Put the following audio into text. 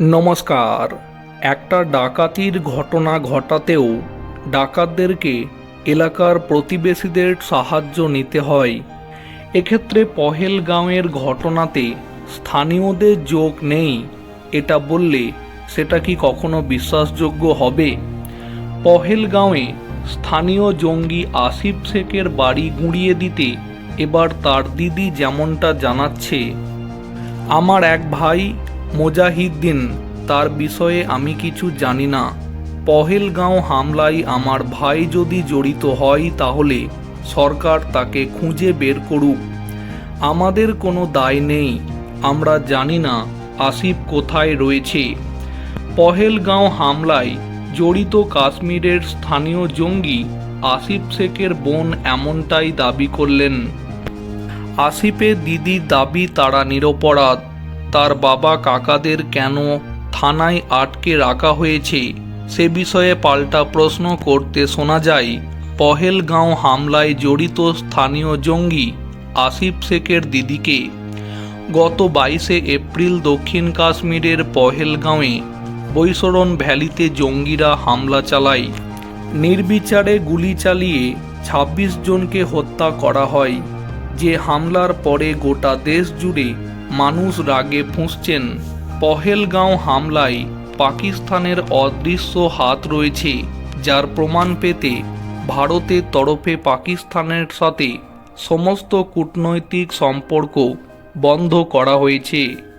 নমস্কার। একটা ডাকাতির ঘটনা ঘটাতেও ডাকাতদেরকে এলাকার প্রতিবেশীদের সাহায্য নিতে হয়। এক্ষেত্রে পহেলগাঁওয়ের ঘটনাতে স্থানীয়দের যোগ নেই, এটা বললে সেটা কি কখনো বিশ্বাসযোগ্য হবে? পহেলগাঁওয়ে স্থানীয় জঙ্গি আসিফ শেখের বাড়ি গুঁড়িয়ে দিতে এবার তার দিদি যেমনটা জানাচ্ছে, আমার এক ভাই মোজাহিদ্দিন, তার বিষয়ে আমি কিছু জানি না। পহেলগাঁও হামলায় আমার ভাই যদি জড়িত হয় তাহলে সরকার তাকে খুঁজে বের করুক। আমাদের কোনো দায় নেই, আমরা জানি না আসিফ কোথায় রয়েছে। পহেলগাঁও হামলায় জড়িত কাশ্মীরের স্থানীয় জঙ্গি আসিফ শেখের বোন এমনটাই দাবি করলেন। আসিফের দিদির দাবি তারা নিরপরাধ। তার বাবা কাকাদের কেন থানায় আটকে রাখা হয়েছে সে বিষয়ে পাল্টা প্রশ্ন করতে শোনা যায়। পহেলগাঁও হামলায় জড়িত স্থানীয় জঙ্গি আসিফ শেখের দিদিকে। গত বাইশে এপ্রিল দক্ষিণ কাশ্মীরের পহেলগাঁওয়ে বৈশরণ ভ্যালিতে জঙ্গিরা হামলা চালায়। নির্বিচারে গুলি চালিয়ে ২৬ জনকে হত্যা করা হয়। যে হামলার পরে গোটা দেশ জুড়ে মানুষ রাগে ফুঁসছেন। পহেলগাঁও হামলায় পাকিস্তানের অদৃশ্য হাত রয়েছে, যার প্রমাণ পেতে ভারতের তরফে পাকিস্তানের সাথে সমস্ত কূটনৈতিক সম্পর্ক বন্ধ করা হয়েছে।